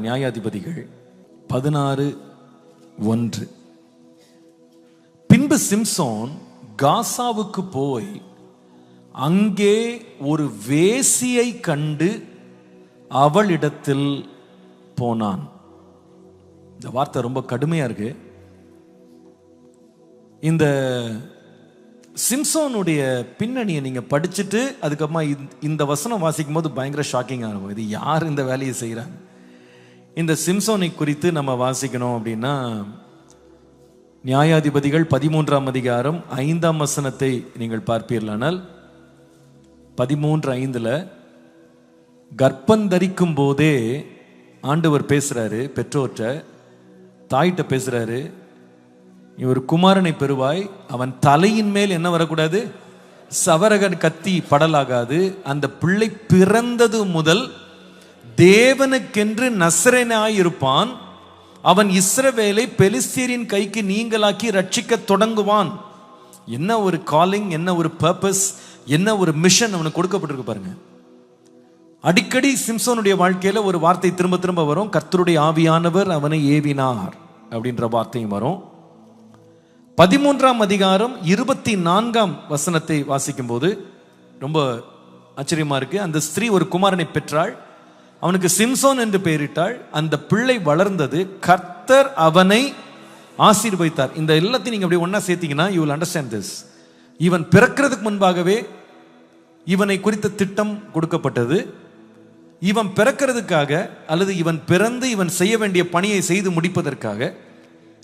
நியாயாதிபதிகள் பதினாறு ஒன்று. பின்பு சிம்சோன் காசாவுக்கு போய் அங்கே ஒரு வேசியை கண்டு அவளிடத்தில் போனான். இந்த வார்த்தை ரொம்ப கடுமையா இருக்கு. இந்த சிம்சோனுடைய பின்னணியை நீங்க படிச்சுட்டு அதுக்கப்புறமா இந்த- இந்த வசனம் வாசிக்கும் போது பயங்கர ஷாக்கிங்காக இருக்கும். இது யார் இந்த வேலையை செய்கிறாங்க இந்த சிம்சோனை குறித்து நம்ம வாசிக்கணும் அப்படின்னா நியாயாதிபதிகள் பதிமூன்றாம் அதிகாரம் ஐந்தாம் வசனத்தை நீங்கள் பார்ப்பீர்களானால் பதிமூன்று ஐந்தில் கர்ப்பந்தரிக்கும் போதே ஆண்டவர் பேசுகிறாரு பெற்றோர்கிட்ட தாயிட்ட பேசுகிறாரு நீ ஒரு குமாரனை பெறுவாய் அவன் தலையின் மேல் என்ன வரக்கூடாது? சவரகன் கத்தி படலாகாது அந்த பிள்ளை பிறந்தது முதல் தேவனுக்கென்று நசரனாயிருப்பான். அவன் இஸ்ரவேலை பெலிஸ்தீரின் கைக்கு நீங்களாக்கி ரட்சிக்க தொடங்குவான். என்ன ஒரு காலிங் என்ன ஒரு பர்பஸ் என்ன ஒரு மிஷன் அவனுக்கு கொடுக்கப்பட்டிருக்கு பாருங்க. அடிக்கடி சிம்சோனுடைய வாழ்க்கையில ஒரு வார்த்தை திரும்ப திரும்ப வரும். கர்த்தருடைய ஆவியானவர் அவனை ஏவினார் அப்படின்ற வார்த்தையும் வரும். பதிமூன்றாம் அதிகாரம் இருபத்தி நான்காம் வசனத்தை வாசிக்கும் போது ரொம்ப ஆச்சரியமா இருக்கு. அந்த ஸ்திரீ ஒரு குமாரனை பெற்றாள். அவனுக்கு சிம்சோன் என்று பெயரிட்டாள். அந்த பிள்ளை வளர்ந்தது. கர்த்தர் அவனை ஆசீர்வதித்தார். இந்த எல்லாத்தையும் நீங்க அப்படியே ஒண்ணா சேர்த்தீங்கன்னா யூ வில் அண்டர்ஸ்டாண்ட் திஸ் இவன் பிறக்கிறதுக்கு முன்பாகவே இவனை குறித்த திட்டம் கொடுக்கப்பட்டது. இவன் பிறக்கிறதுக்காக அல்லது இவன் பிறந்து இவன் செய்ய வேண்டிய பணியை செய்து முடிப்பதற்காக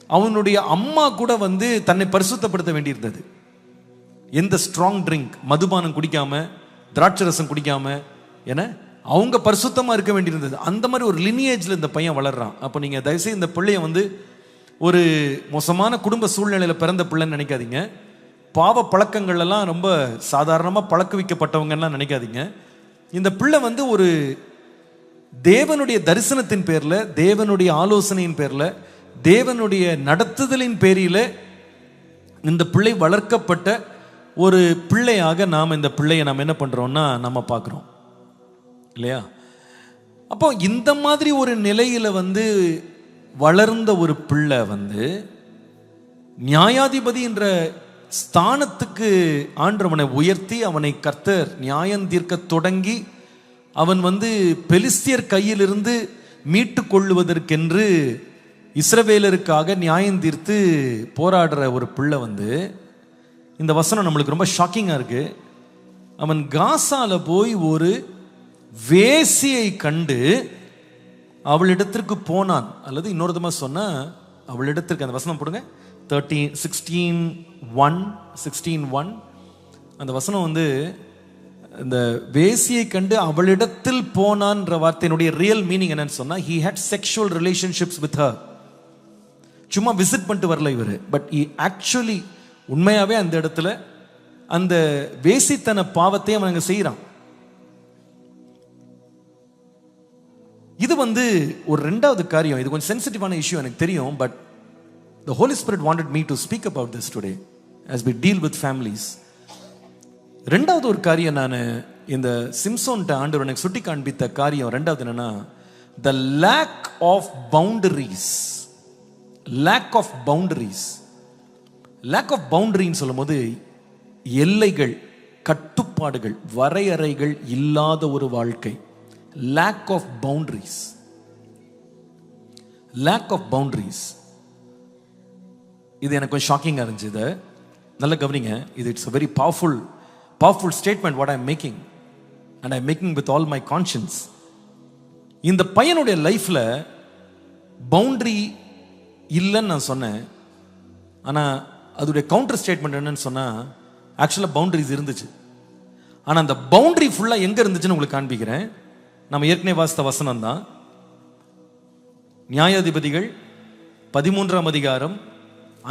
அவனுடைய அம்மா கூட வந்து தன்னை பரிசுத்தப்படுத்த வேண்டியிருந்தது. எந்த ஸ்ட்ராங் ட்ரிங்க் மதுபானம் குடிக்காம திராட்சரசம் குடிக்காம என அவங்க பரிசுத்தமாக இருக்க வேண்டியிருந்தது. அந்த மாதிரி ஒரு லினியேஜில் இந்த பையன் வளர்றான். அப்போ நீங்கள் தயவுசெய்து இந்த பிள்ளைய வந்து ஒரு மோசமான குடும்ப சூழ்நிலையில் பிறந்த பிள்ளைன்னு நினைக்காதீங்க. பாவ பழக்கங்கள்லாம் ரொம்ப சாதாரணமாக பழக்க வைக்கப்பட்டவங்கலாம் நினைக்காதீங்க. இந்த பிள்ளை வந்து ஒரு தேவனுடைய தரிசனத்தின் பேரில் தேவனுடைய ஆலோசனையின் பேரில் தேவனுடைய நடத்துதலின் பேரில் இந்த பிள்ளை வளர்க்கப்பட்ட ஒரு பிள்ளையாக நாம் இந்த பிள்ளையை நாம் என்ன பண்ணுறோன்னா நம்ம பார்க்குறோம். இல்லையா? அப்போ இந்த மாதிரி ஒரு நிலையில் வந்து வளர்ந்த ஒரு பிள்ளை வந்து நியாயாதிபதி என்ற ஸ்தானத்துக்கு ஆண்டவனை உயர்த்தி அவனை கர்த்தர் நியாயம் தீர்க்க தொடங்கி அவன் வந்து பெலிஸ்தியர் கையிலிருந்து மீட்டு கொள்ளுவதற்கென்று இஸ்ரவேலருக்காக நியாயம் தீர்த்து போராடுற ஒரு பிள்ளை வந்து இந்த வசனம் நம்மளுக்கு ரொம்ப ஷாக்கிங்காக இருக்குது அவன் காசாவில் போய் ஒரு வேசியை கண்டு அவளிடத்திற்கு போனான். அல்லது இன்னொரு விதமாக சொன்னா அவளிடத்திற்கு அந்த வசனம் போடுங்க. Thirteen sixteen one sixteen one அந்த வசனம் வந்து இந்த வேசியை கண்டு அவளிடத்தில் போனான்ற வார்த்தையினுடைய ரியல் மீனிங் என்னன்னு சொன்னால் he had sexual relationships with her சும்மா விசிட் பண்ணிட்டு வரல இவர். பட் இ ஆக்சுவலி உண்மையாகவே அந்த இடத்துல அந்த வேசித்தன பாவத்தை அவன் அங்கே செய்கிறான் இது வந்து ஒரு ரெண்டாவது காரியம். இது கொஞ்சம் சென்சிட்டிவான இஷ்யூ எனக்கு தெரியும் but the holy spirit wanted me to speak about this today as we deal with families ரெண்டாவது ஒரு காரியம் நான் இந்த சிம்சோன்ட்ட ஆண்டு எனக்கு சுட்டி காண்பித்த காரியம் ரெண்டாவது என்னன்னா the lack of boundaries lack of boundaries lack of பவுண்டரின்னு சொல்லும்போது எல்லைகள் கட்டுப்பாடுகள் வரையறைகள் இல்லாத ஒரு வாழ்க்கை. Lack of boundaries lack of boundaries இது எனக்கு கொஞ்சம் ஷாக்கிங்காக இருந்துச்சு நல்ல நல்லா கவனிங்க. இது it's very powerful powerful statement what I making and I making with all my conscience இந்த பையனுடைய லைஃப்பில் பவுண்ட்ரி இல்லைன்னு நான் சொன்னேன். ஆனால் அதோடைய கவுண்டர் ஸ்டேட்மெண்ட் என்னன்னு சொன்னால் ஆக்சுவலாக பவுண்டரிஸ் இருந்துச்சு. ஆனால் அந்த பவுண்ட்ரி ஃபுல்லாக எங்கே இருந்துச்சுன்னு உங்களுக்கு காண்பிக்கிறேன். நம்ம ஏற்கனவே வாசித்த வசனம் தான் நியாயாதிபதிகள் பதிமூன்றாம் அதிகாரம்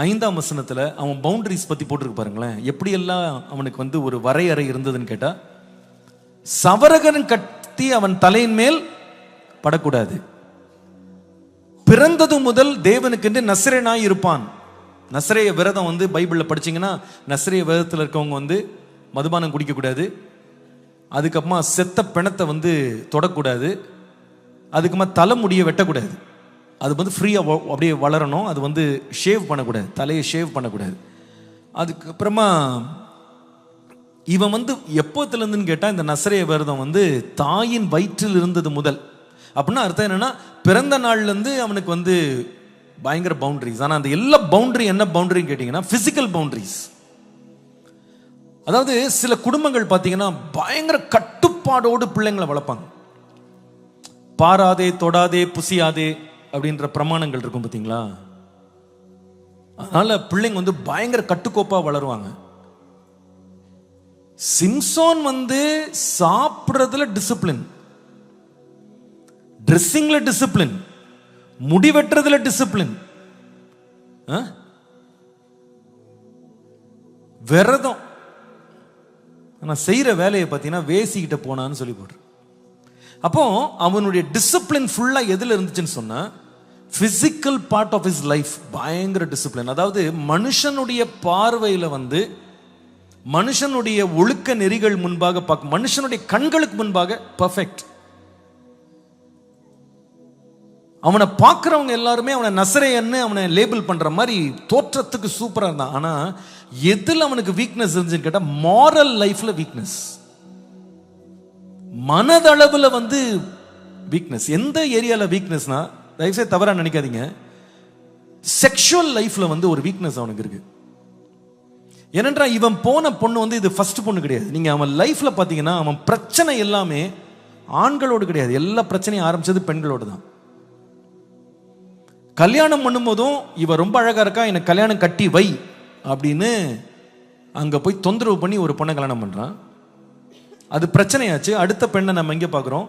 ஐந்தாம் வசனத்தில் அவன் பவுண்டரிஸ் பற்றி போட்டிருக்கு பாருங்களேன். எப்படியெல்லாம் அவனுக்கு வந்து ஒரு வரையறை இருந்ததுன்னு கேட்டால் சவரகன் கட்டி அவன் தலையின் மேல் படக்கூடாது. பிறந்தது முதல் தேவனுக்கென்று நசரேனாய் இருப்பான். நசரேய விரதம் வந்து பைபிளில் படிச்சிங்கன்னா நசரேய விரதத்தில் இருக்கவங்க வந்து மதுபானம் குடிக்கக்கூடாது. அதுக்கப்புறமா செத்த பிணத்தை வந்து தொடக்கூடாது. அதுக்கப்புறமா தலை முடியை வெட்டக்கூடாது. அது வந்து ஃப்ரீயாக அப்படியே வளரணும். அது வந்து ஷேவ் பண்ணக்கூடாது. தலையை ஷேவ் பண்ணக்கூடாது. அதுக்கப்புறமா இவன் வந்து எப்போத்துலேருந்துன்னு கேட்டால் இந்த நசரைய விரதம் வந்து தாயின் வயிற்றில் இருந்தது முதல். அப்படின்னா அர்த்தம் என்னென்னா பிறந்த நாள்லேருந்து அவனுக்கு வந்து பயங்கர பவுண்டரிஸ் ஆனால் அந்த எல்லா பவுண்டரி என்ன பவுண்டரின்னு கேட்டிங்கன்னா ஃபிசிக்கல் பவுண்ட்ரிஸ் அதாவது சில குடும்பங்கள் பார்த்தீங்கன்னா பயங்கர கட்டுப்பாடோடு பிள்ளைங்களை வளர்ப்பாங்க. பாராதே தொடாதே புசியாதே அப்படின்ற பிரமாணங்கள் இருக்கும் பார்த்தீங்களா? அதனால பிள்ளைங்க வந்து பயங்கர கட்டுக்கோப்பா வளருவாங்க. சிம்சோன் வந்து சாப்பிட்றதுல டிசிப்ளின் ட்ரெஸ்ஸிங்ல டிசிப்ளின் முடி வெட்டுறதுல டிசிப்ளின் விரதம். ஆனால் செய்கிற வேலையை பார்த்தீங்கன்னா வேசிக்கிட்ட போனான்னு சொல்லி போடுற அப்போ அவனுடைய டிசிப்ளின் ஃபுல்லாக எதில் இருந்துச்சுன்னு சொன்னால் physical part of is life பயங்கர டிசிப்ளின் அதாவது மனுஷனுடைய பார்வையில் வந்து மனுஷனுடைய ஒழுக்க நெறிகள் முன்பாக பார்க்க மனுஷனுடைய கண்களுக்கு முன்பாக பர்ஃபெக்ட் அவனை பார்க்குறவங்க எல்லாருமே அவனை நசரையன்னு அவனை லேபிள் பண்ணுற மாதிரி தோற்றத்துக்கு சூப்பராக இருந்தான். ஆனால் எதில் அவனுக்கு வீக்னஸ் இருந்துச்சுன்னு கேட்டால் மாரல் லைஃப்ல வீக்னஸ் மனதளவில் வந்து வீக்னஸ் எந்த ஏரியாவில் வீக்னஸ்னா தயவுசெய்து தவறாக நினைக்காதீங்க. செக்ஷுவல் லைஃப்ல வந்து ஒரு வீக்னஸ் அவனுக்கு இருக்கு. ஏனென்றா இவன் போன பொண்ணு வந்து இது ஃபர்ஸ்ட் பொண்ணு கிடையாது. நீங்க அவன் லைஃப்ல பாத்தீங்கன்னா அவன் பிரச்சனை எல்லாமே ஆண்களோடு கிடையாது. எல்லா பிரச்சனையும் ஆரம்பிச்சது பெண்களோடு தான். கல்யாணம் பண்ணும்போதும் இவ ரொம்ப அழகா இருக்கா எனக்கு கல்யாணம் கட்டி வை. அப்படின்னு அங்கே போய் தொந்தரவு பண்ணி ஒரு பொண்ணை கல்யாணம் பண்ணுறான் அது பிரச்சனையாச்சு. அடுத்த பெண்ணை நம்ம எங்கே பார்க்குறோம்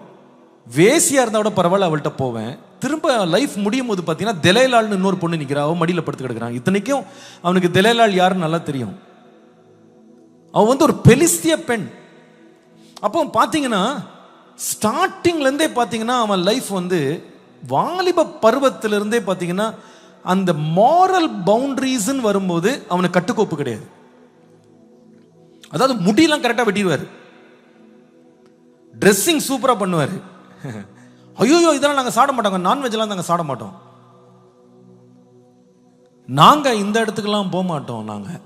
வேசியாக இருந்தால் கூட பரவாயில்ல அவள்கிட்ட போவேன். திரும்ப லைஃப் முடியும் போது பார்த்தீங்கன்னா திலைலால்னு இன்னொரு பொண்ணு நிற்கிறா அவன் மடியில் படுத்து கிடக்குறான். இத்தனைக்கும் அவனுக்கு திலைலால் யாருன்னு நல்லா தெரியும். அவன் வந்து ஒரு பெலிஸ்திய பெண். அப்போ பார்த்தீங்கன்னா ஸ்டார்டிங்லேருந்தே பார்த்தீங்கன்னா அவன் லைஃப் வந்து வாலிப பருவத்திலிருந்தே பார்த்தீங்கன்னா அந்த மாரல் பவுண்டரிஸ்ன்னு வரும்போது அவனுக்கு கட்டுக்கோப்பு கிடையாது. அதாவது முடியெல்லாம் கரெக்டாக வெட்டிடுவார். ட்ரெஸ்ஸிங் சூப்பராக பண்ணுவார். ஐயோ இதெல்லாம் நாங்கள் சாட மாட்டோங்க. நான்வெஜ்லாம் நாங்கள் சாட மாட்டோம். நாங்கள் இந்த இடத்துக்கெல்லாம் போக மாட்டோம் நாங்கள்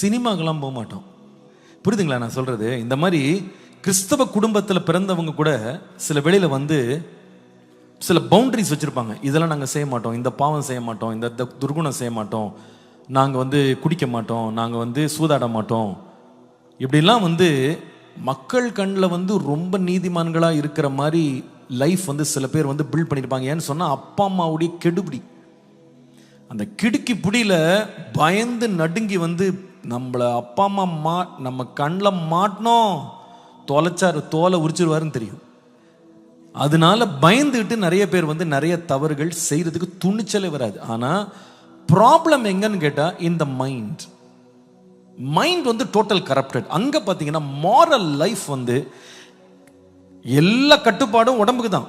சினிமாக்கெல்லாம் போக மாட்டோம். புரியுதுங்களா நான் சொல்கிறது இந்த மாதிரி கிறிஸ்தவ குடும்பத்தில் பிறந்தவங்க கூட சில வெளியில் வந்து சில பவுண்டரிஸ் வச்சுருப்பாங்க. இதெல்லாம் நாங்கள் செய்ய மாட்டோம். இந்த பாவம் செய்ய மாட்டோம். இந்த த- துர்குணம் செய்ய மாட்டோம். நாங்கள் வந்து குடிக்க மாட்டோம். நாங்கள் வந்து சூதாட மாட்டோம். இப்படிலாம் வந்து மக்கள் கண்ணில் வந்து ரொம்ப நீதிமான்களாக இருக்கிற மாதிரி லைஃப் வந்து சில பேர் வந்து பில்ட் பண்ணியிருப்பாங்க ஏன்னு சொன்னால் அப்பா அம்மாவுடைய கெடுபிடி. அந்த கிடுக்கி பிடியில் பயந்து நடுங்கி வந்து நம்மளை அப்பா அம்மா மா நம்ம கண்ணில் மாட்டினோம். தொலைச்சார் தோலை உரிச்சிருவாருன்னு தெரியும். அதனால பயந்துட்டு நிறைய பேர் வந்து நிறைய தவறுகள் செய்யறதுக்கு துணிச்சலே வராது. ஆனா ப்ராப்ளம் எங்கன்னு கேட்டா இந்த மைண்ட் மைண்ட் வந்து டோட்டல் கரப்டட் அங்க பாத்தீங்கன்னா மாரல் லைஃப் வந்து எல்லா கட்டுப்பாடும் உடம்புக்கு தான்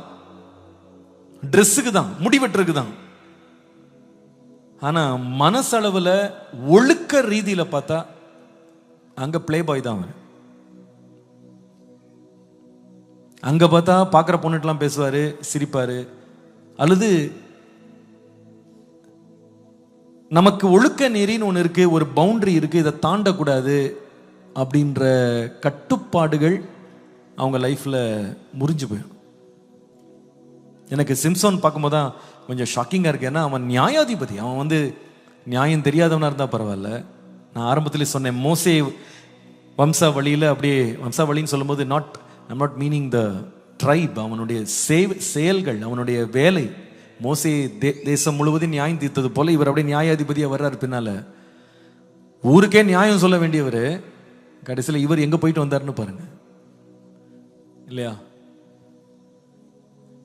ட்ரெஸ்ஸுக்கு தான் முடிவெட்டுறதுக்கு தான் ஆனா மனசளவுல ஒழுக்க ரீதியில பார்த்தா அங்க ப்ளே பாய் தான் அவன் அங்கே பார்த்தா பார்க்குற பொண்ணுட்டெல்லாம் பேசுவார் சிரிப்பார். அல்லது நமக்கு ஒழுக்க நெறின்னு ஒன்று இருக்குது ஒரு பவுண்டரி இருக்குது இதை தாண்டக்கூடாது அப்படின்ற கட்டுப்பாடுகள் அவங்க லைஃப்பில் முறிஞ்சு போயிடும். எனக்கு சிம்சோன் பார்க்கும்போது தான் கொஞ்சம் ஷாக்கிங்காக இருக்கு. ஏன்னா அவன் நியாயாதிபதி. அவன் வந்து நியாயம் தெரியாதவனா இருந்தால் பரவாயில்ல. நான் ஆரம்பத்தில் சொன்னேன் மோசே வம்சாவளியில் அப்படியே வம்சாவளின்னு சொல்லும்போது not I'm not meaning the tribe அவனுடைய சேவ் செயல்கள் அவனுடைய வேலை. மோசே தே தேசம் முழுவதும் நியாயம் தீர்த்தது போல இவர் அப்படியே நியாயாதிபதியாக வர்றாரு பின்னால. ஊருக்கே நியாயம் சொல்ல வேண்டியவர் கடைசியில் இவர் எங்கே போயிட்டு வந்தாருன்னு பாருங்க. இல்லையா?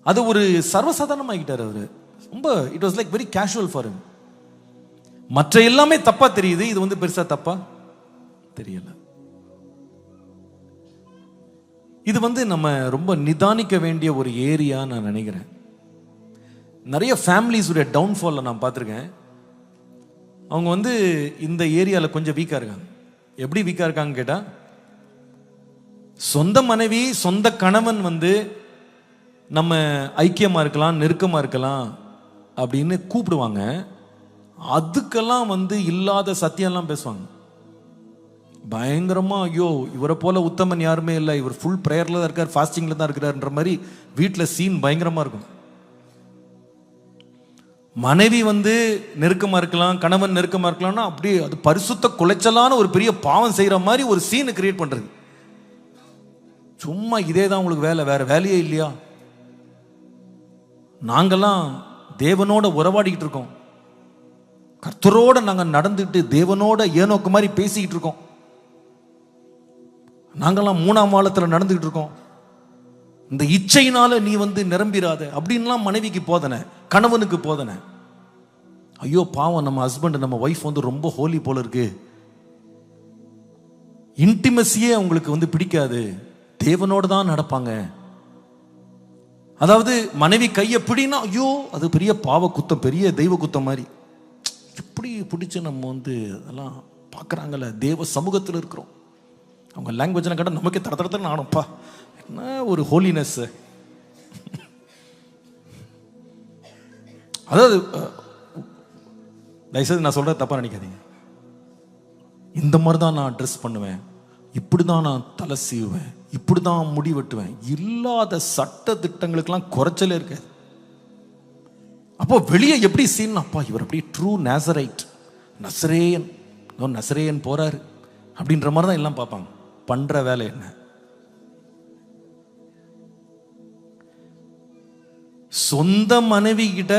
அது ஒரு சர்வசாதாரணமாகிட்டார் அவர். ரொம்ப it was like very casual for மற்ற எல்லாமே தப்பா தெரியுது. இது வந்து பெருசா தப்பா? தெரியல. இது வந்து நம்ம ரொம்ப நிதானிக்க வேண்டிய ஒரு ஏரியா நான் நினைக்கிறேன். நிறைய ஃபேமிலிஸுடைய டவுன்ஃபாலில் நான் பார்த்துருக்கேன். அவங்க வந்து இந்த ஏரியாவில் கொஞ்சம் வீக்காக இருக்காங்க. எப்படி வீக்காக இருக்காங்க கேட்டால் சொந்த மனைவி சொந்த கணவன் வந்து நம்ம ஐக்கியமாக இருக்கலாம் நெருக்கமாக இருக்கலாம் அப்படின்னு கூப்பிடுவாங்க. அதுக்கெல்லாம் வந்து இல்லாத சத்தியம்லாம் பேசுவாங்க. பயங்கரமாக ஐயோ இவரை போல உத்தமன் யாருமே இல்லை. இவர் ஃபுல் ப்ரேயரில் தான் இருக்கார் ஃபாஸ்டிங்கில் தான் இருக்கிறார்ன்ற மாதிரி வீட்டில் சீன் பயங்கரமாக இருக்கும். மனைவி வந்து நெருக்கமாக இருக்கலாம் கணவன் நெருக்கமாக இருக்கலாம்னா அப்படியே அது பரிசுத்த குலைச்சலான ஒரு பெரிய பாவம் செய்கிற மாதிரி ஒரு சீனை கிரியேட் பண்ணுறது சும்மா இதே தான் உங்களுக்கு வேலை வேறு வேலையே இல்லையா? நாங்கெல்லாம் தேவனோட உறவாடிக்கிட்டு இருக்கோம். கர்த்தரோட நாங்கள் நடந்துட்டு தேவனோட ஏனோக்கு மாதிரி பேசிக்கிட்டு இருக்கோம். நாங்கள்லாம் மூணாம் வாழத்துல நடந்துகிட்டு இருக்கோம். இந்த இச்சையினால நீ வந்து நிரம்பிராத. அப்படின்லாம் மனைவிக்கு போதனை கணவனுக்கு போதனை. ஐயோ பாவம் நம்ம ஹஸ்பண்ட் நம்ம ஒய்ஃப் வந்து ரொம்ப ஹோலி போல இருக்கு. இன்டிமசியே அவங்களுக்கு வந்து பிடிக்காது. தேவனோடு தான் நடப்பாங்க. அதாவது மனைவி கையை பிடினா ஐயோ அது பெரிய பாவ குத்தம் பெரிய தெய்வ குத்தம் மாதிரி. எப்படி பிடிச்சு நம்ம வந்து அதெல்லாம் பார்க்குறாங்கல்ல தேவ சமூகத்தில் இருக்கிறோம். அவங்க லாங்குவேஜ்லாம் கேட்டால் நமக்கே தர தர நானும்ப்பா என்ன ஒரு ஹோலினஸ் அதாவது தயவுசெய்து நான் சொல்கிறத தப்பாக நினைக்காதீங்க. இந்த மாதிரி தான் நான் ட்ரெஸ் பண்ணுவேன். இப்படி தான் நான் தலை சீவுவேன். இப்படி தான் முடி வெட்டுவேன். இல்லாத சட்ட திட்டங்களுக்கெல்லாம் குறைச்சலே இருக்காது. அப்போ வெளியே எப்படி சீன் அப்பா இவர் அப்படியே ட்ரூ நேசரைட் நசரேயன். நசரேயன் போறாரு. அப்படின்ற மாதிரி தான் எல்லாம் பார்ப்பாங்க. பண்ற வேலை என்ன? சொந்த மனைவி கிட்ட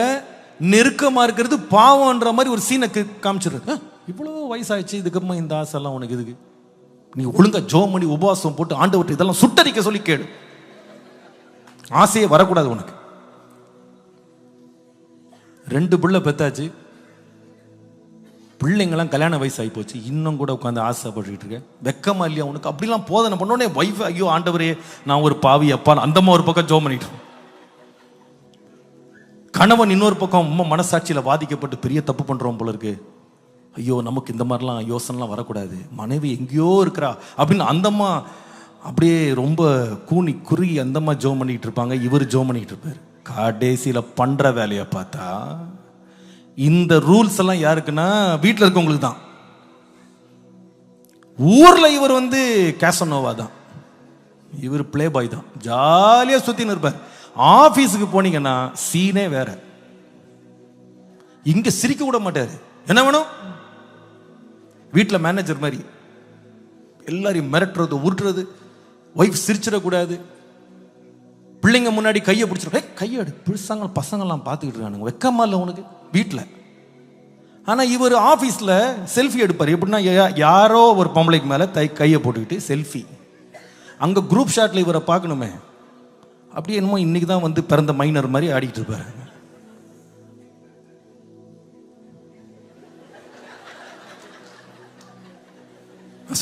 நெருக்கமா இருக்கிறது பாவம்ன்ற மாதிரி ஒரு சீனை காமிச்சிருது இவ்வளோ இவ்வளவு வயசாயிடுச்சு இதுக்கப்புறமா இந்த ஆசைலாம் உனக்கு இதுக்கு நீ ஒழுங்கா ஜோம் பண்ணி உபவாசம் போட்டு ஆண்டவர்கிட்ட இதெல்லாம் சுட்டரிக்க சொல்லி கேடு ஆசையே வரக்கூடாது உனக்கு. ரெண்டு பிள்ளை பெத்தாச்சு. பிள்ளைங்களாம் கல்யாண வயசு ஆகி போச்சு. இன்னும் கூட உட்காந்து ஆசைப்பட்டுக்கிட்டு இருக்கேன். வெக்கமா இல்லையா உனக்கு? அப்படிலாம் போதனை பண்ணோடனே ஒய்ஃப் ஐயோ ஆண்டவரே நான் ஒரு பாவி அப்பா. அந்தம்மா ஒரு பக்கம் ஜோம் பண்ணிட்டு கணவன் இன்னொரு பக்கம் உண்மை மனசாட்சியில் பாதிக்கப்பட்டு பெரிய தப்பு பண்ணுறோம் போல இருக்கு. ஐயோ நமக்கு இந்த மாதிரிலாம் யோசனைலாம் வரக்கூடாது. மனைவி எங்கேயோ இருக்கிறா. அப்படின்னு அந்தம்மா அப்படியே ரொம்ப கூனி குறுகி அந்தம்மா ஜோம் பண்ணிக்கிட்டு இருப்பாங்க. இவர் ஜோம் பண்ணிக்கிட்டு இருப்பார். கடைசியில் பண்ணுற வேலையை பார்த்தா இந்த ரூல்ஸ் எல்லாம் யாருக்குன்னா வீட்டில் இருக்கவங்களுக்கு தான். ஊரில் இவர் வந்து கேசனோவா தான். இவர் ப்ளே பாய் தான். ஜாலியாக சுற்றின்னு இருப்பார். ஆஃபீஸுக்கு போனீங்கன்னா சீனே வேற. இங்கே சிரிக்க விட மாட்டார். என்ன வேணும்? வீட்டில் மேனேஜர் மாதிரி. எல்லாரையும் மிரட்டுறது உருட்டுறது. ஒய்ஃப் சிரிச்சிடக்கூடாது. பிள்ளைங்க முன்னாடி கையை பிடிச்சிடும் கையை கையெடு பிடிச்சாங்க பசங்கள்லாம் பார்த்துக்கிட்டு இருக்கானுங்க. வெக்கமா இல்லை உனக்கு? வீட்டில் ஆனால் இவர் ஆஃபீஸில் செல்ஃபி எடுப்பார். எப்படின்னா யாரோ ஒரு பொம்பளைக்கு மேலே தை கையை போட்டுக்கிட்டு செல்ஃபி அங்கே குரூப் ஷாட்டில் இவரை பார்க்கணுமே. அப்படியே என்னமோ இன்றைக்கி தான் வந்து பிறந்த மைனர் மாதிரி ஆடிக்கிட்டு இருப்பாரு.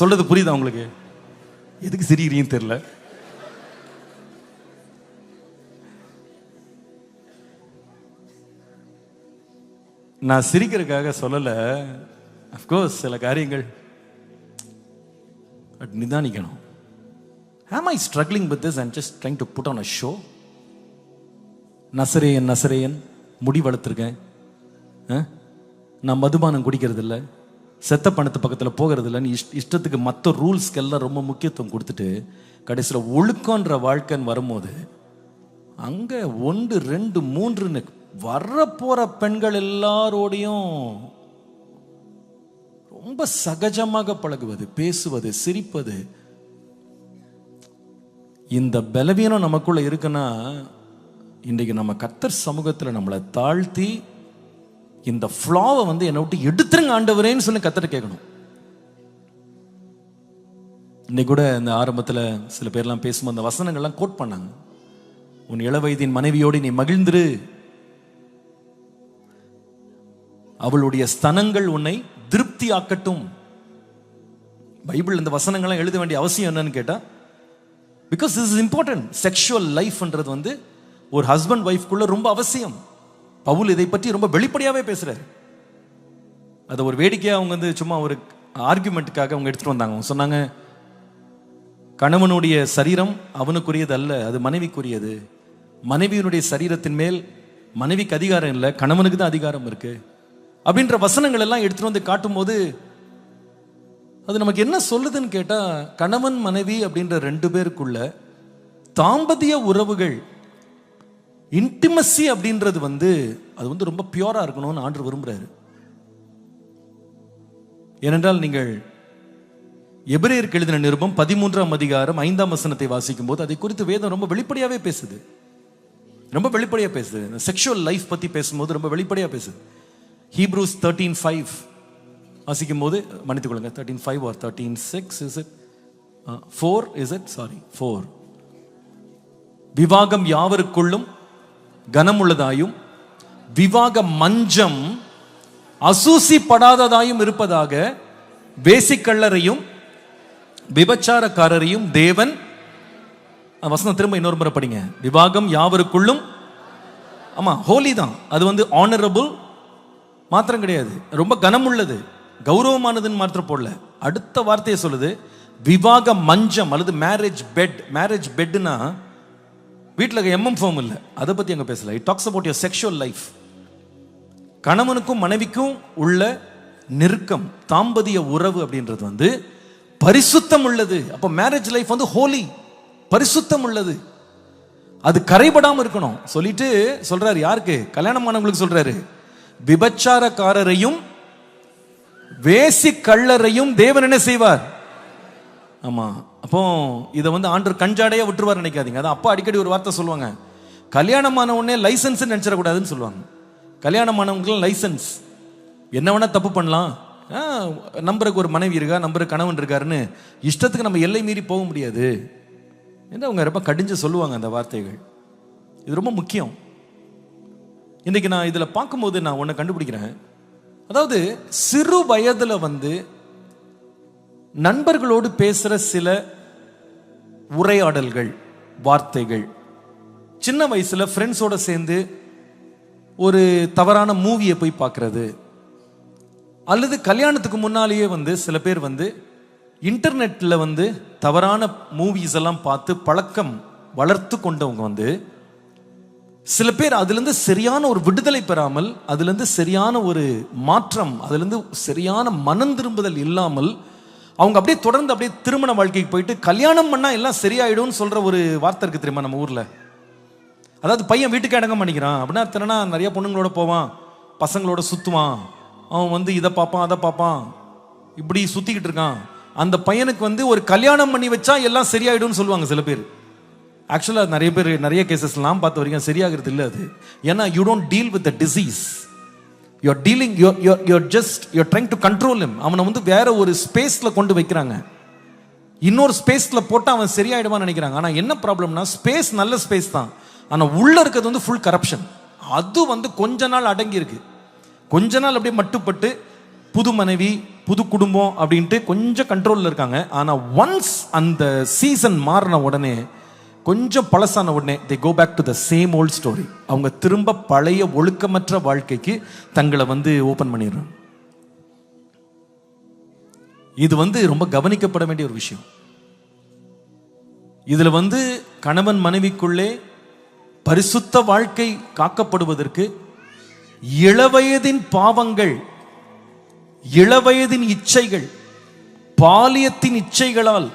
சொல்கிறது சொல்றது புரியுதா உங்களுக்கு? எதுக்கு சிரிக்கிறீங்கன்னு தெரியல. நான் சிரிக்கிறதுக்காக சொல்லலை. அஃப்கோர்ஸ் சில காரியங்கள் பட் நிதானிக்கணும். ஆம் I struggling with this and just trying to put on a show Nazarene Nazarene முடி வளர்த்துருக்கேன். ஆ? நான் மதுபானம் குடிக்கிறதில்ல. செத்த பணத்து பக்கத்தில் போகிறது இல்லைன்னு இஷ்ட இஷ்டத்துக்கு மற்ற ரூல்ஸ்க்கெல்லாம் ரொம்ப முக்கியத்துவம் கொடுத்துட்டு கடைசியில் ஒழுக்கன்ற வாழ்க்கைன்னு வரும்போது அங்கே ஒன்று ரெண்டு மூன்றுன்னு வரப்போற பெண்கள் எல்லாரோடையும் ரொம்ப சகஜமாக பழகுவது பேசுவது சிரிப்பது. இந்த பலவீனம் நமக்குள்ள இருக்குன்னா இன்றைக்கு நம்ம கத்தர் சமூகத்தில் நம்மளை தாழ்த்தி இந்த ஃப்ளாவை வந்து என்னை விட்டு எடுத்துருங்க ஆண்டவரேன்னு சொல்லி கத்தரை கேட்கணும். இன்னைக்கு கூட இந்த ஆரம்பத்தில் சில பேர்லாம் பேசும்போது அந்த வசனங்கள்லாம் கோட் பண்ணாங்க. உன் இளவயதின் மனைவியோடு நீ மகிழ்ந்துரு அவளுடைய ஸ்தனங்கள் உன்னை திருப்தி ஆக்கட்டும் பைபிள் இந்த வசனங்கள்லாம் எழுத வேண்டிய அவசியம் என்னன்னு கேட்டா because this is important sexual லைஃப்ன்றது வந்து ஒரு ஹஸ்பண்ட் ஒய்ஃப்குள்ள ரொம்ப அவசியம். பவுல் இதை பற்றி ரொம்ப வெளிப்படையாவே பேசுறாரு. அதை ஒரு வேடிக்கையா அவங்க வந்து சும்மா ஒரு ஆர்குமெண்ட்டுக்காக அவங்க எடுத்துட்டு வந்தாங்க. அவங்க சொன்னாங்க கணவனுடைய சரீரம் அவனுக்குரியது அல்ல அது மனைவிக்குரியது. மனைவியினுடைய சரீரத்தின் மேல் மனைவிக்கு அதிகாரம் இல்லை கணவனுக்கு தான் அதிகாரம் இருக்குது அப்படின்ற வசனங்கள் எல்லாம் எடுத்துட்டு வந்து காட்டும்போது அது நமக்கு என்ன சொல்லுதுன்னு கேட்டா கணவன் மனைவி அப்படின்ற ரெண்டு பேருக்குள்ள தாம்பத்திய உறவுகள் இன்டிமசி அப்படின்றது வந்து அது வந்து ரொம்ப பியூரா இருக்கணும்னு ஆண்டு விரும்புறாரு. ஏனென்றால் நீங்கள் எபிரேயருக்கு எழுதின நிருபம் பதிமூன்றாம் அதிகாரம் ஐந்தாம் வசனத்தை வாசிக்கும் போது அதை குறித்து வேதம் ரொம்ப வெளிப்படையாவே பேசுது. ரொம்ப வெளிப்படையா பேசுது. செக்ஷுவல் லைஃப் பத்தி பேசும்போது ரொம்ப வெளிப்படையா பேசுது. ஹீப்ரூஸ் தேர்ட்டீன் ஃபைவ் வாசிக்கும் போது மன்னித்துக் கொள்ளுங்க thirteen five or thirteen six is it four is it sorry four விவாகம் யாவருக்குள்ளும் கனமுள்ளதாயும் விவாக மஞ்சம் அசூசிப்படாததாயும் இருப்பதாக வேசிக்கல்லரையும் விபச்சாரக்காரரையும் தேவன் வசனம் திரும்ப இன்னொரு முறை படிங்க. விவாகம் யாவருக்குள்ளும் ஆமா ஹோலி தான். அது வந்து ஆனரபிள் மாத்திரம் கிடையாது. ரொம்ப கனம் உள்ளது கௌரவமானதுன்னு மாத்திரம் போடல. அடுத்த வார்த்தையை சொல்லுது விவாக மஞ்சம் அல்லது மேரேஜ் பெட் மேரேஜ் பெட்னா வீட்டில் எம்எம் ஃபார்ம் இல்லை. அதை பற்றி அங்கே பேசல. It talks about your sexual life கணவனுக்கும் மனைவிக்கும் உள்ள நெருக்கம் தாம்பதிய உறவு அப்படின்றது வந்து பரிசுத்தம் உள்ளது. அப்போ மேரேஜ் லைஃப் வந்து ஹோலி பரிசுத்தம் உள்ளது. அது கரைபடாமல் இருக்கணும். சொல்லிட்டு சொல்றாரு யாருக்கு? கல்யாணமானவங்களுக்கு சொல்றாரு. விபச்சாரக்காரரையும் வேசி கள்ளரையும் தேவன் என்ன செய்வார்? ஆமா அப்போ இதை வந்து ஆண்டு கஞ்சாடையா விட்டுருவார் நினைக்காதீங்க. அதான் அப்பா அடிக்கடி ஒரு வார்த்தை சொல்லுவாங்க. கல்யாணமான உடனே லைசன்ஸ் நினைச்சிடக்கூடாதுன்னு சொல்லுவாங்க. கல்யாணமானவங்களுக்கு லைசன்ஸ். என்ன வேணா தப்பு பண்ணலாம். ஆ, நம்பருக்கு ஒரு மனைவி இருக்கா நம்பருக்கு கணவன் இருக்காருன்னு இஷ்டத்துக்கு நம்ம எல்லை மீறி போக முடியாது. என்று அவங்க ரொம்ப கடிஞ்சு சொல்லுவாங்க அந்த வார்த்தைகள். இது ரொம்ப முக்கியம். இன்னைக்கு நான் இதில் பார்க்கும்போது நான் ஒன்று கண்டுபிடிக்கிறேன். அதாவது சிறு வயதில் வந்து நண்பர்களோடு பேசுகிற சில உரையாடல்கள் வார்த்தைகள். சின்ன வயசில் ஃப்ரெண்ட்ஸோட சேர்ந்து ஒரு தவறான மூவியை போய் பார்க்கறது. அல்லது கல்யாணத்துக்கு முன்னாலேயே வந்து சில பேர் வந்து இன்டர்நெட்டில் வந்து தவறான மூவிஸ் எல்லாம் பார்த்து பழக்கம் வளர்த்து கொண்டவங்க வந்து சில பேர் அதுலேருந்து சரியான ஒரு விடுதலை பெறாமல் அதுலேருந்து சரியான ஒரு மாற்றம் அதுலேருந்து சரியான மனம் திரும்புதல் இல்லாமல் அவங்க அப்படியே தொடர்ந்து அப்படியே திருமண வாழ்க்கைக்கு போயிட்டு கல்யாணம் பண்ணால் எல்லாம் சரியாயிடும்னு சொல்கிற ஒரு வார்த்தை இருக்குது தெரியுமா நம்ம ஊரில்? அதாவது பையன் வீட்டுக்கு அடங்க பண்ணிக்கிறான். அப்படின்னா திறனா நிறைய பொண்ணுங்களோட போவான். பசங்களோட சுற்றுவான் அவன் வந்து இதை பார்ப்பான் அதை பார்ப்பான். இப்படி சுற்றிக்கிட்டு இருக்கான். அந்த பையனுக்கு வந்து ஒரு கல்யாணம் பண்ணி வச்சா எல்லாம் சரியாயிடும்னு சொல்லுவாங்க சில பேர். ஆக்சுவலாக நிறைய பேர் நிறைய கேசஸ்லாம் பார்த்த வரைக்கும் சரியாகிறது இல்லை அது. ஏன்னா you don't deal with the disease you're dealing you're just you're trying to control him அவனை வந்து வேற ஒரு ஸ்பேஸில் கொண்டு வைக்கிறாங்க. இன்னொரு ஸ்பேஸில் போட்டால் அவன் சரியாயிடுவான்னு நினைக்கிறாங்க. ஆனால் என்ன ப்ராப்ளம்னா ஸ்பேஸ் நல்ல ஸ்பேஸ் தான். ஆனால் உள்ளே இருக்கிறது வந்து ஃபுல் கரப்ஷன் அது வந்து கொஞ்ச நாள் அடங்கியிருக்கு. கொஞ்ச நாள் அப்படியே மட்டுப்பட்டு புது மனைவி புது குடும்பம் அப்படின்ட்டு கொஞ்சம் கண்ட்ரோலில் இருக்காங்க. ஆனால் ஒன்ஸ் அந்த சீசன் மாறின உடனே கொஞ்சம் பழசான உடனே they go back to the same old story அவங்க திரும்ப பழைய ஒழுக்கமற்ற வாழ்க்கைக்கு தங்களை வந்து ஓப்பன் பண்ணிடுறாங்க. இது வந்து ரொம்ப கவனிக்கப்பட வேண்டிய ஒரு விஷயம். இதில் வந்து கணவன் மனைவிக்குள்ளே பரிசுத்த வாழ்க்கை காக்கப்படுவதற்கு இளவயதின் பாவங்கள் இளவயதின் இச்சைகள் பாலியத்தின் இச்சைகளால்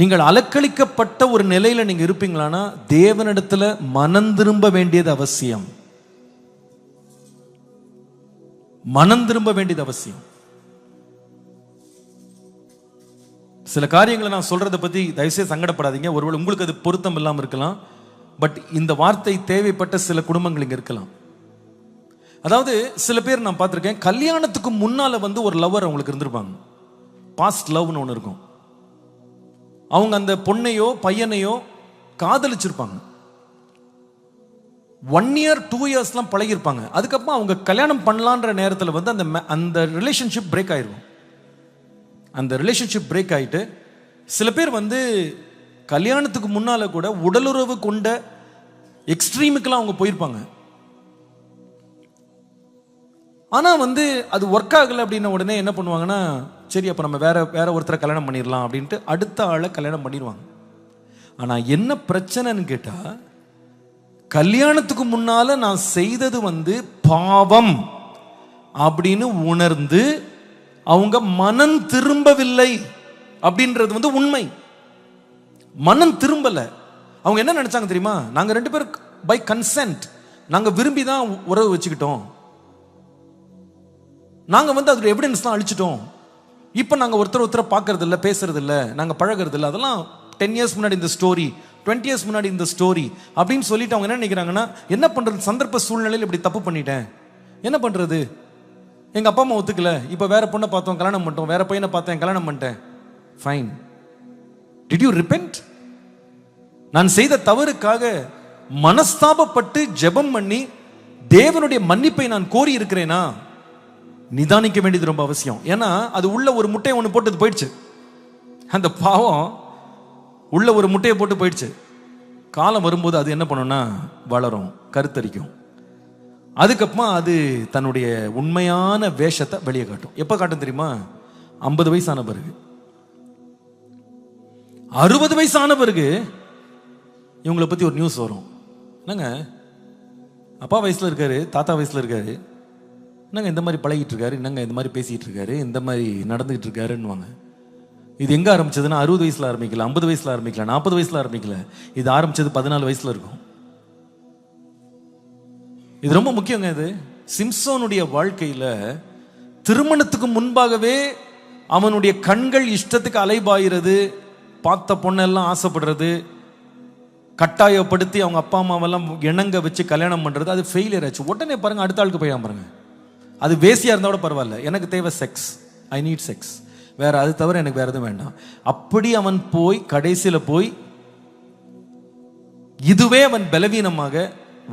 நீங்கள் அலக்களிக்கப்பட்ட ஒரு நிலையில நீங்க இருப்பீங்களானா தேவனிடத்துல மனம் திரும்ப வேண்டியது அவசியம். மனம் திரும்ப வேண்டியது அவசியம். சில காரியங்களை நான் சொல்றதை பத்தி தயவுசெய்து சங்கடப்படாதீங்க. ஒருவேளை உங்களுக்கு அது பொருத்தம் இல்லாமல் இருக்கலாம். பட் இந்த வார்த்தை தேவைப்பட்ட சில குடும்பங்கள் இங்க இருக்கலாம். அதாவது சில பேர் நான் பார்த்துருக்கேன் கல்யாணத்துக்கு முன்னால வந்து ஒரு லவ்வர் அவங்களுக்கு இருந்திருப்பாங்க. பாஸ்ட் லவ்னு ஒன்று இருக்கும். அவங்க அந்த பொண்ணையோ பையனையோ காதலிச்சிருப்பாங்க. ஒன் இயர் டூ இயர்ஸ்லாம் பழகியிருப்பாங்க. அதுக்கப்புறம் அவங்க கல்யாணம் பண்ணலான்ற நேரத்தில் வந்து அந்த அந்த ரிலேஷன்ஷிப் பிரேக் ஆயிருக்கும் அந்த ரிலேஷன்ஷிப் பிரேக் ஆகிட்டு சில பேர் வந்து கல்யாணத்துக்கு முன்னால கூட உடலுறவு கொண்ட எக்ஸ்ட்ரீமுக்கெல்லாம் அவங்க போயிருப்பாங்க. ஆனால் வந்து அது ஒர்க் ஆகலை அப்படின்ன உடனே என்ன பண்ணுவாங்கன்னா சரி அப்போ நம்ம வேற வேற ஒருத்தரை கல்யாணம் பண்ணிடலாம் அப்படின்ட்டு அடுத்த ஆளை கல்யாணம் பண்ணிடுவாங்க. ஆனால் என்ன பிரச்சனைன்னு கேட்டால் கல்யாணத்துக்கு முன்னால் நான் செய்தது வந்து பாவம் அப்படின்னு உணர்ந்து அவங்க மனம் திரும்பவில்லை அப்படின்றது வந்து உண்மை. மனம் திரும்பலை. அவங்க என்ன நினைச்சாங்க தெரியுமா? நாங்கள் ரெண்டு பேரும் பை கன்சென்ட் நாங்கள் விரும்பி தான் உறவு வச்சுக்கிட்டோம். நாங்கள் வந்து அதோட எவிடன்ஸ் தான் அழிச்சிட்டோம். இப்போ நாங்கள் ஒருத்தர் ஒருத்தரை பார்க்கறது இல்லை பேசுறது இல்லை நாங்கள் பழகிறது இல்லை அதெல்லாம் டென் இயர்ஸ் முன்னாடி இந்த ஸ்டோரி டுவெண்ட்டி இயர்ஸ் முன்னாடி இந்த ஸ்டோரி அப்படின்னு சொல்லிட்டு அவங்க என்ன நினைக்கிறாங்கன்னா என்ன பண்ணுறது சந்தர்ப்ப சூழ்நிலையில் இப்படி தப்பு பண்ணிட்டேன். என்ன பண்ணுறது எங்கள் அப்பா அம்மா ஒத்துக்கல. இப்போ வேற பொண்ணை பார்த்தோம் கல்யாணம் பண்ணிட்டோம். வேற பையனை பார்த்தேன் கல்யாணம் பண்ணிட்டேன். ஃபைன் டிட் யூ ரிப்பென்ட் நான் செய்த தவறுக்காக மனஸ்தாபப்பட்டு ஜெபம் பண்ணி தேவனுடைய மன்னிப்பை நான் கோரி இருக்கிறேனா நிதானிக்க வேண்டியது ரொம்ப அவசியம். ஏன்னா அது உள்ள ஒரு முட்டையை ஒன்று போட்டு போயிடுச்சு. அந்த பாவம் உள்ள ஒரு முட்டையை போட்டு போயிடுச்சு. காலம் வரும்போது அது என்ன பண்ணும்னா வளரும் கருத்தரிக்கும். அதுக்கப்புறமா அது தன்னுடைய உண்மையான வேஷத்தை வெளியே காட்டும். எப்போ காட்டும் தெரியுமா? ஐம்பது வயசான பிறகு. அறுபது வயசான பிறகு இவங்களை பற்றி ஒரு நியூஸ் வரும். என்னங்க? அப்பா வயசில் இருக்காரு தாத்தா வயசில் இருக்காரு. என்னங்க இந்த மாதிரி பழகிட்டு இருக்காரு என்னங்க இந்த மாதிரி பேசிகிட்டு இருக்காரு இந்த மாதிரி நடந்துகிட்டு இருக்காருன்னுவாங்க இது எங்கே ஆரம்பிச்சதுன்னா அறுபது வயசில் ஆரம்பிக்கல ஐம்பது வயசில் ஆரம்பிக்கல நாற்பது வயசில் ஆரம்பிக்கல. இது ஆரம்பிச்சது பதினாலு வயசில் இருக்கும். இது ரொம்ப முக்கியங்க இது. சிம்சோனுடைய வாழ்க்கையில் திருமணத்துக்கு முன்பாகவே அவனுடைய கண்கள் இஷ்டத்துக்கு அலைபாயிறது பார்த்த பொண்ணெல்லாம் ஆசைப்படுறது கட்டாயப்படுத்தி அவங்க அப்பா அம்மாவெல்லாம் இணங்க வச்சு கல்யாணம் பண்ணுறது அது ஃபெயிலியர் ஆச்சு. உடனே பாருங்க அடுத்த ஆளுக்கு போய் பாருங்க. அது வேசியாக இருந்தால் கூட பரவாயில்ல. எனக்கு தேவை செக்ஸ் ஐ நீட் செக்ஸ் வேற அது தவிர எனக்கு வேற எதுவும் வேண்டாம். அப்படி அவன் போய் கடைசியில் போய் இதுவே அவன் பலவீனமாக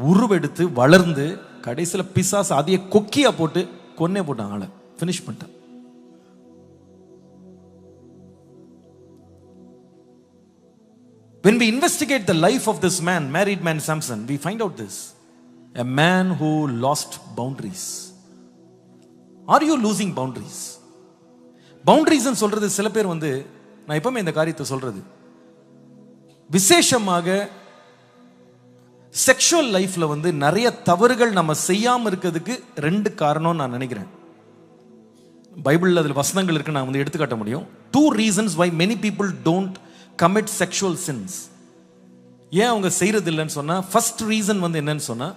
உருவெடுத்து வளர்ந்து கடைசியில் பிசாஸ் அதையே கொக்கியா போட்டு கொன்னே போட்டான் ஆளை. ஃபினிஷ் பண்ணிட்டான் When we investigate the life of this man, married man Samson, we find out this. A man who lost boundaries. Are you losing boundaries பவுண்ட்ரிஸ்ன்னு சொல்றது சில பேர் வந்து நான் எப்பவுமே இந்த காரியத்தை சொல்றது. விசேஷமாக செக்ஷுவல் லைஃப்ல வந்து நிறைய தவறுகள் நம்ம செய்யாமல் இருக்கிறதுக்கு ரெண்டு காரணம் நான் நினைக்கிறேன். பைபிளில் அதில் வசனங்கள் இருக்கு நான் வந்து எடுத்துக்காட்ட முடியும். Two reasons why many people don't commit sexual sins ஏன் அவங்க செய்யறது இல்லைன்னு சொன்னா ஃபர்ஸ்ட் ரீசன் வந்து என்னன்னு சொன்னா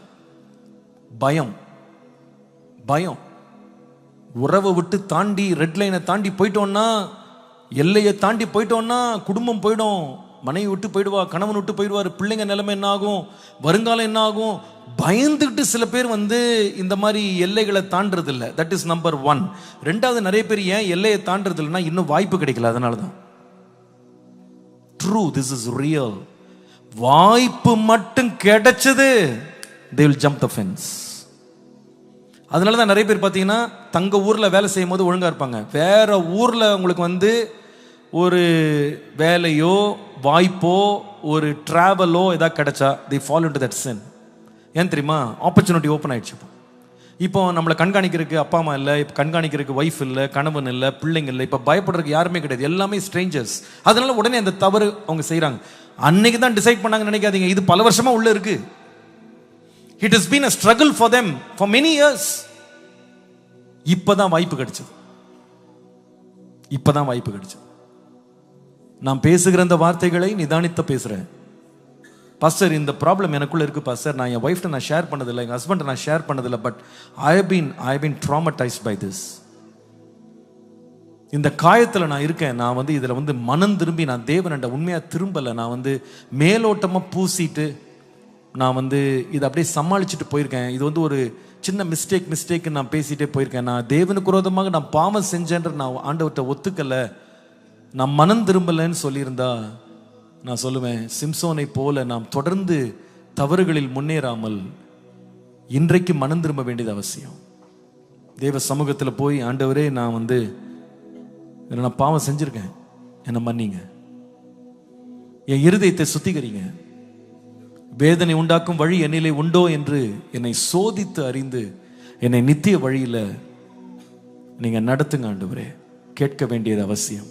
பயம். பயம். உறவை விட்டு தாண்டி ரெட் லைனை தாண்டி போயிட்டோம்னா எல்லையை தாண்டி போயிட்டோன்னா குடும்பம் போயிடும். மனைவி விட்டு போயிடுவா கணவன் விட்டு போயிடுவார். பிள்ளைங்க நிலைமை என்ன ஆகும்? வருங்காலம் என்ன ஆகும்? பயந்துக்கிட்டு சில பேர் வந்து இந்த மாதிரி எல்லைகளை தாண்டறது இல்லை தட் இஸ் நம்பர் ஒன் ரெண்டாவது நிறைய பேர் ஏன் எல்லையை தாண்டறது இல்லைன்னா இன்னும் வாய்ப்பு கிடைக்கல. அதனால தான் ட்ரூ திஸ் இஸ் ரியல் வாய்ப்பு மட்டும் கிடைச்சது. They will jump the fence அதனால தான் நிறைய பேர் பார்த்தீங்கன்னா தங்க ஊரில் வேலை செய்யும் போது ஒழுங்காக இருப்பாங்க. வேறு ஊரில் உங்களுக்கு வந்து ஒரு வேலையோ வாய்ப்போ ஒரு ட்ராவலோ எதாவது கிடைச்சா they fall into that sin ஏன் தெரியுமா? ஆப்பர்ச்சுனிட்டி ஓப்பன் ஆயிடுச்சு இப்போ. இப்போ நம்மளை கண்காணிக்கிறதுக்கு அப்பா அம்மா இல்லை இப்போ கண்காணிக்கிறதுக்கு ஒய்ஃப் இல்லை கணவன் இல்லை பிள்ளைங்க இல்லை இப்போ பயப்படுறதுக்கு யாருமே கிடையாது. எல்லாமே ஸ்ட்ரேஞ்சர்ஸ் அதனால உடனே அந்த தவறு அவங்க செய்கிறாங்க அன்னைக்கு தான் டிசைட் பண்ணாங்கன்னு நினைக்காதீங்க. இது பல வருஷமாக உள்ளே இருக்குது it is been a struggle for them for many years இப்பதான் வாய்ப்பு கிடைச்சது. இப்பதான் வாய்ப்பு கிடைச்சது. நான் பேசுகிற அந்த வார்த்தைகளை நிதானித்த பேசுறேன். பாஸ்டர் இந்த ப்ராப்ளம் எனக்குள்ள இருக்கு பாஸ்டர் நான் என் ஒய்ஃப்ட்ட நான் ஷேர் பண்ணதில்லை எங்கள் ஹஸ்பண்ட் நான் ஷேர் பண்ணதில்லை but I been I been traumatised by this இந்த காயத்தில் நான் இருக்கேன் நான் வந்து இதில் வந்து மனம் திரும்பி நான் தேவனண்ட உண்மையாக திரும்பலை. நான் வந்து மேலோட்டமாக பூசிட்டு நான் வந்து இதை அப்படியே சமாளிச்சுட்டு போயிருக்கேன். இது வந்து ஒரு சின்ன மிஸ்டேக் மிஸ்டேக் நான் பேசிகிட்டே போயிருக்கேன். நான் தேவனுக்கு விரோதமாக நான் பாவம் செஞ்சேன்ற நான் ஆண்டவர்கிட்ட ஒத்துக்கலை. நான் மனம் திரும்பலைன்னு சொல்லியிருந்தா நான் சொல்லுவேன் சிம்சோனை போல நாம் தொடர்ந்து தவறுகளில் முன்னேறாமல் இன்றைக்கு மனம் திரும்ப வேண்டியது அவசியம். தேவ சமூகத்தில் போய் ஆண்டவரே நான் வந்து நான் பாவம் செஞ்சுருக்கேன். என்னை மன்னிங்க. என் இருதயத்தை சுத்திகரிங்க. வேதனை உண்டாக்கும் வழி என்னிலே உண்டோ என்று என்னை சோதித்து அறிந்து என்னை நித்திய வழியில் நீங்கள் நடத்துங்க ஆண்டவரே. கேட்க வேண்டியது அவசியம்.